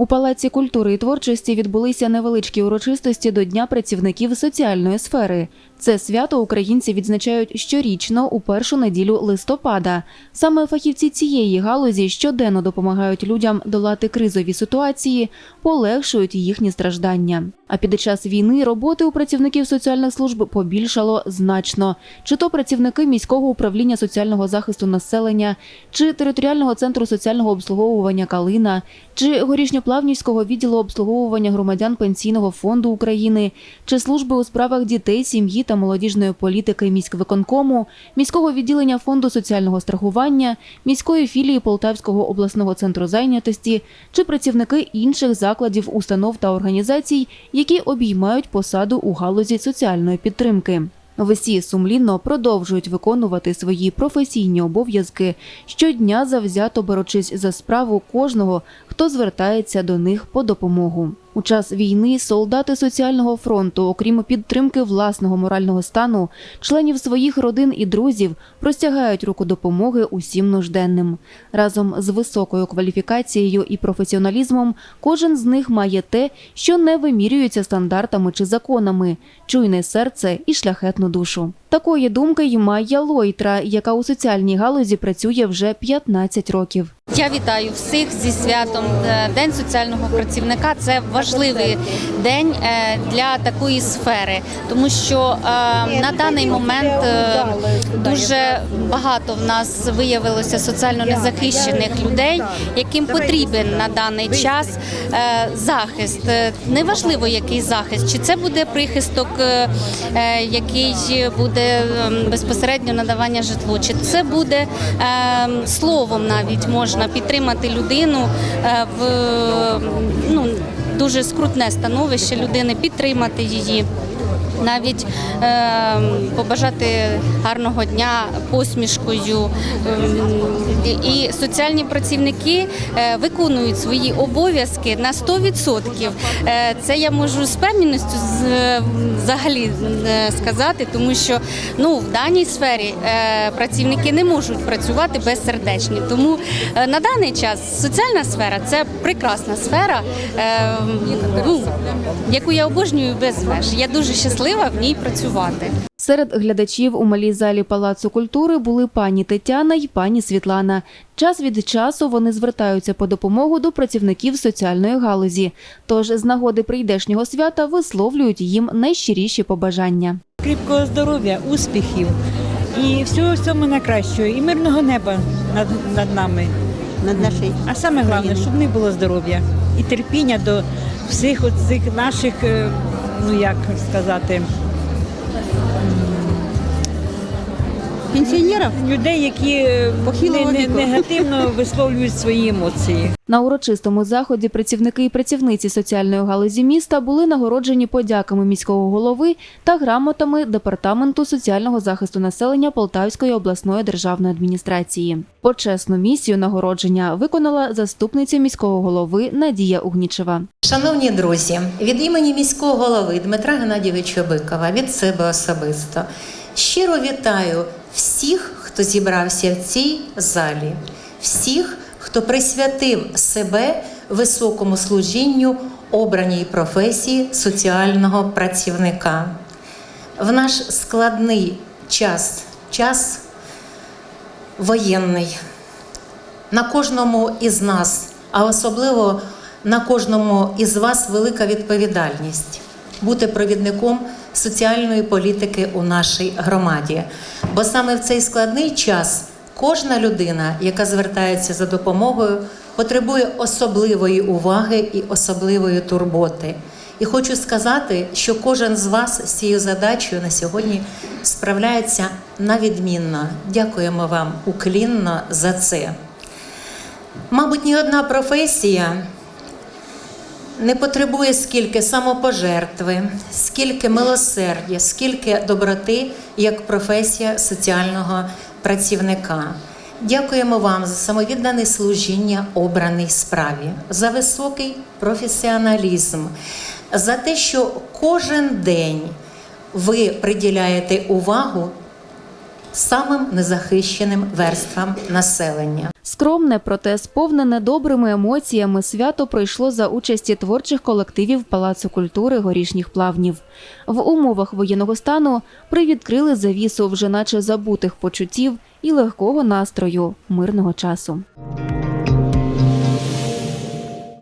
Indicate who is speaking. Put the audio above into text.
Speaker 1: У Палаці культури і творчості відбулися невеличкі урочистості до Дня працівників соціальної сфери. Це свято українці відзначають щорічно у першу неділю листопада. Саме фахівці цієї галузі щоденно допомагають людям долати кризові ситуації, полегшують їхні страждання. А під час війни роботи у працівників соціальних служб побільшало значно. Чи то працівники міського управління соціального захисту населення, чи територіального центру соціального обслуговування Калина, чи горішньоплавнівського відділу обслуговування громадян пенсійного фонду України, чи служби у справах дітей, сім'ї та молодіжної політики міськвиконкому, міського відділення фонду соціального страхування, міської філії Полтавського обласного центру зайнятості, чи працівники інших закладів, установ та організацій, які обіймають посаду у галузі соціальної підтримки. Всі сумлінно продовжують виконувати свої професійні обов'язки щодня завзято борючись за справу кожного, хто звертається до них по допомогу. У час війни солдати соціального фронту, окрім підтримки власного морального стану, членів своїх родин і друзів, простягають руку допомоги усім нужденним. Разом з високою кваліфікацією і професіоналізмом кожен з них має те, що не вимірюється стандартами чи законами, чуйне серце і шляхетну душу. Такої думки й Майя Лойтра, яка у соціальній галузі працює вже 15 років.
Speaker 2: Я вітаю всіх зі святом Е, День соціального працівника. Це важливий день е, для такої сфери, тому що е, на даний момент дуже багато в нас виявилося соціально незахищених людей, яким потрібен на даний час захист. Неважливо, який захист, чи це буде прихисток, який буде ем, безпосередньо надавання житлу, чи це буде ем, словом навіть можна підтримати людину е, в ну, дуже скрутне становище людини, підтримати її. Навіть е, побажати гарного дня посмішкою. Ем, І соціальні працівники е, виконують свої обов'язки на 100%. Е, Це я можу з певністю е, взагалі сказати, тому що ну, в даній сфері працівники не можуть працювати безсердечні. Тому на даний час соціальна сфера це прекрасна сфера, е, ну, яку я обожнюю без меж. Я дуже щаслива в ній працювати.
Speaker 1: Серед глядачів у малій залі Палацу культури були пані Тетяна й пані Світлана. Час від часу вони звертаються по допомогу до працівників соціальної галузі. Тож з нагоди прийдешнього свята висловлюють їм найщиріші побажання.
Speaker 3: кріпкого здоров'я, успіхів і всього всьому найкращого, і мирного неба над, над нами.
Speaker 4: над нашою
Speaker 3: А саме головне, щоб не було здоров'я і терпіння до всіх оцих наших, е, ну як сказати,
Speaker 4: пенсіонерів.
Speaker 3: людей, які е,
Speaker 4: Похилого
Speaker 3: не- не-
Speaker 4: віку.
Speaker 3: негативно висловлюють свої емоції.
Speaker 1: На урочистому заході працівники і працівниці соціальної галузі міста були нагороджені подяками міського голови та грамотами департаменту соціального захисту населення Полтавської обласної державної адміністрації. Почесну місію нагородження виконала заступниця міського голови Надія Угнічева.
Speaker 5: Шановні друзі, від імені міського голови Дмитра Геннадійовича Бикова, від себе особисто, щиро вітаю всіх, хто зібрався в цій залі, всіх, хто присвятив себе високому служінню обраній професії соціального працівника. В наш складний час, час воєнний, на кожному із нас, а особливо на кожному із вас велика відповідальність бути провідником соціальної політики у нашій громаді. Бо саме в цей складний час кожна людина, яка звертається за допомогою, потребує особливої уваги і особливої турботи. І хочу сказати, що кожен з вас з цією задачею на сьогодні справляється на відмінно. Дякуємо вам уклінно за це. Мабуть, ні одна професія не потребує скільки самопожертви, скільки милосердя, скільки доброти, як професія соціального працівника. Дякуємо вам за самовіддане служіння обраній справі, за високий професіоналізм, за те, що кожен день ви приділяєте увагу самим незахищеним верствам населення.
Speaker 1: Скромне, проте сповнене добрими емоціями свято пройшло за участі творчих колективів Палацу культури горішніх плавнів. В умовах воєнного стану привідкрили завісу вже наче забутих почуттів і легкого настрою мирного часу.